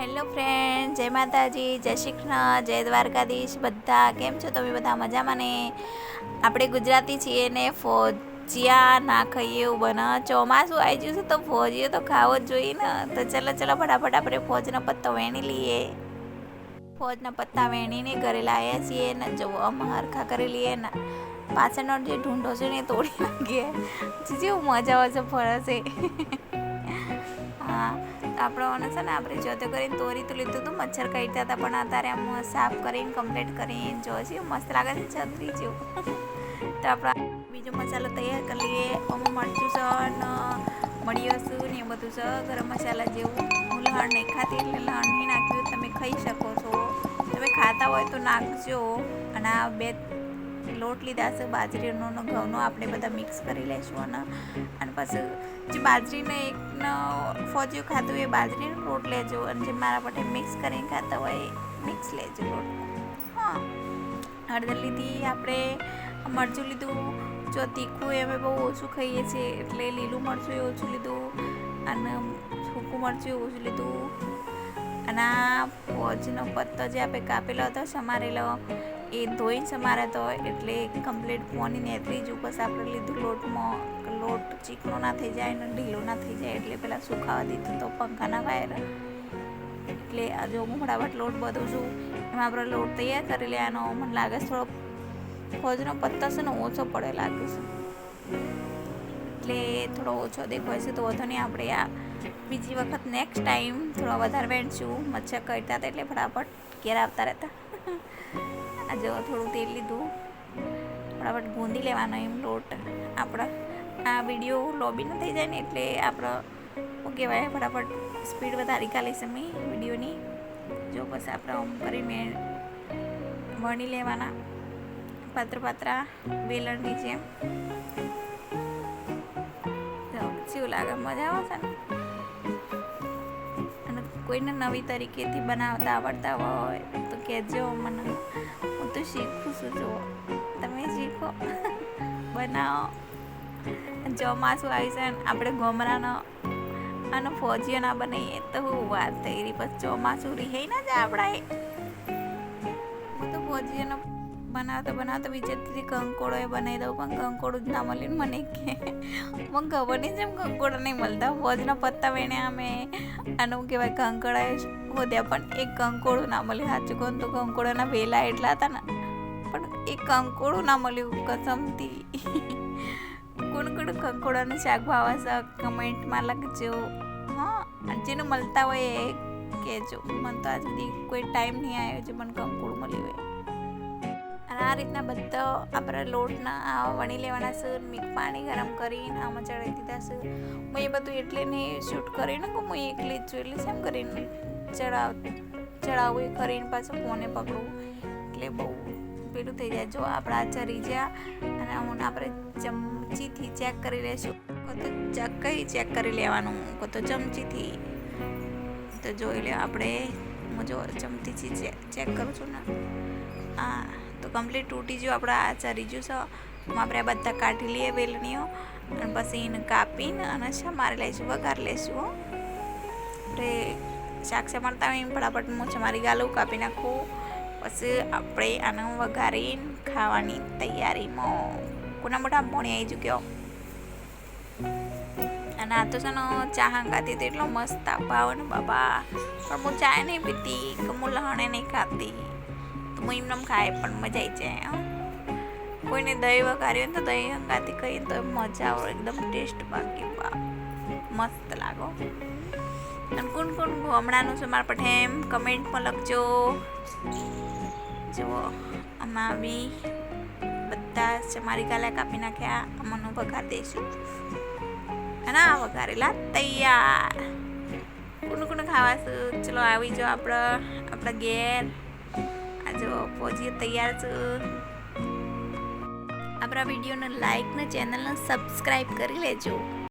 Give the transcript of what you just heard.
Hello friend, જય માતાજી, જય શ્રી કૃષ્ણ, જય દ્વારકાધીશ બધા. કેમ છો તમે બધા? મજામાં ને? આપણે ગુજરાતી છીએ ને ફોજિયા ના ખાઈએ એવું બને. ચોમાસું આવી ગયું છે તો ફોજીઓ તો ખાવો જ જોઈએ ને. તો ચલો ચલો, ફટાફટ આપણે ફોજનો પત્તો વેણી લઈએ. ફોજના પત્તા વેણીને ઘરે લાવ્યા છીએ ને જો હરખા કરી લઈએ ને. પાછળનો જે ઢૂંઢો છે ને તોડી નાખીએ. જેવું મજા આવે છે. હા આપણને છે ને, આપણે જોતો કરીને તોરી તો લીધું હતું મચ્છર કાઢતા હતા, પણ અત્યારે આમ સાફ કરીને કમ્પ્લીટ કરીને જો છે મસ્ત લાગે છે છત્રી જેવું. તો આપણા બીજો મસાલો તૈયાર કરી લઈએ, અમુક મરચું છે ને હશું ને, એ બધું છે, ગરમ મસાલા જેવું. હું લહણ નહીં ખાતી એટલે લહણ નહીં નાખ્યું, તમે ખાઈ શકો છો. તમે ખાતા હોય તો નાખજો. અને આ બે લોટ લીધા છે, બાજરીનો ઘઉંનો આપણે બધા મિક્સ કરી લઈશું અને અને પછી જે બાજરીને એકનો ફોજિયું ખાતું એ બાજરીનો લોટ લેજો અને જે મારા માટે મિક્સ કરીને ખાતા હોય મિક્સ લેજો લોટ. હા. હળદર લીધી, આપણે મરચું લીધું, જો તીખું એ અમે બહુ ઓછું ખાઈએ છીએ એટલે લીલું મરચું એ ઓછું લીધું અને સૂકું મરચું ઓછું લીધું. અને આ ફોજનો પત્તો જે આપણે કાપેલો હતો, સમારેલો એ ધોઈને સમારે તો એટલે કમ્પ્લીટ પોની નેતરી જ ઉપર આપણે લીધું. લોટમાં લોટ ચીકણો ના થઈ જાય ને ઢીલો ના થઈ જાય એટલે પેલા સુખાવા દીધું તો પંખાના વાયર. એટલે જો હું ફટાફટ લોટ બધું છું, એમાં આપણે લોટ તૈયાર કરી લેવાનો મને લાગે છે થોડો ફોજનો પત્તો છે ને ઓછો પડે લાગે છે. એટલે થોડો ઓછો દેખાય છે તો વધુ નહીં, આપણે આ બીજી વખત નેક્સ્ટ ટાઈમ થોડો વધારે વેણશું. મચ્છર કરતા હતા એટલે ફટાફટ ઘેર આવતા રહેતા. આ જો થોડું તેલ લીધું. ફટાફટ ગૂંદી લેવાનો એમ લોટ. આપણા આ વીડિયો લોબી ન થઈ જાય ને એટલે આપણો, શું કહેવાય, ફટાફટ સ્પીડ વધારી કાઢી સમય વિડીયોની. જો બસ આપણે આમ કરી મેં વણી લેવાના પાત્ર પાત્રા વેલણની જેમ. કેવું લાગે? મજા આવે છે ને? અને કોઈને નવી તરીકેથી બનાવતા, આવડતા હોય તો કહેજો મને. તો શીખું છું જો તમે શીખો. બનાવો. ચોમાસું આવી છે આપણે ગોમરાનો અને ફોજીઓ ના બનાવીએ તો હું વાત થઈ રહી. પછી ચોમાસું રિહાઈ ના જાય આપણા હું તો ફોજીઓનો બનાવતા બનાવતા વિચારતી કંકોડો એ બનાવી દઉં, પણ કંકોડું જ ના મળ્યું મને કે. મને ખબર નહીં જેમ કંકોડો નહીં મળતા. ફોજના પત્તા વેણ્યા અમે. આનું કહેવાય, કંકડા હોદ્યા, પણ એક કંકોડું ના મળ્યું સાચું કહું તો કંકોડાના વેલા એટલા હતા ને. પણ એક કંકોડું ના મળ્યું કસમથી કોણ કોણ કંકોડાનું શાક ભાવા છે? કમેન્ટમાં લખજો. હા જેને મળતા હોય એ કહેજો. મને તો આજ સુધી કોઈ ટાઈમ નહીં આવ્યો જે મને કંકોડું મળ્યું હોય. આ રીતના બધા આપણે લોટના આ વણી લેવાના છે મીઠ પાણી ગરમ કરીને આમાં ચડાવી દીધા છે હું એ બધું એટલે નહીં શૂટ કરીને કે હું એકલી જ જોઈ એટલે સેમ કરીને ચડાવ ચડાવવું એ કરીને પાછું ફોને પકડવું એટલે બહુ પેલું થઈ જાય. જો આપણા ચરી જ્યાં અને હું આપણે ચમચીથી ચેક કરી લઈશું તો કઈ ચેક કરી લેવાનું? તો ચમચીથી. તો જોઈ લે આપણે, હું જો ચમચીથી ચેક કરું છું ને. હા. તો કમ્પ્લીટ તૂટી ગયું આપણે આ ચરી ગયું છે આપણે આ બધા કાઢી લઈએ વેલણીઓ અને પછી એને કાપીને અને સમારી લઈશું, વઘાર લઈશું આપણે શાક સમારતા હોય ફટાફટ હું મારી ગાલું કાપી નાખું. પછી આપણે આને વઘારીને ખાવાની તૈયારીમાં. કોના મોટા ભણી આવી ચૂક્યો અને આ તો છે ને ચા હંગાતી તો એટલો મસ્ત આભાવ ને બાબા. પણ હું ચા નહીં પીતી, કે હું લહણે નહીં ખાતી. તો હું એમને ખાય, પણ મજા આવી જાય કોઈને દહીં વઘાર્યું તો દહીં હંગાતી કહીએ તો મજા આવે, એકદમ ટેસ્ટ બાકી મસ્ત લાગો અને કોણ કોણ હમણાંનું છે મારા પઠે એમ કમેન્ટમાં લખજો. જુઓ, આમાં બી બધા ચમારી ગાલા કાપી નાખ્યા આમાંનું વઘાર દઈશું અને આ વઘારેલા તૈયાર. કોણ કોણ ખાવાશું ચલો, આવી જાઓ આપણે આપણા ઘેર. આ જો પહોંચીએ તૈયાર છે. આપણા વિડીયોને લાઈક ને ચેનલને સબસ્ક્રાઈબ કરી લેજો.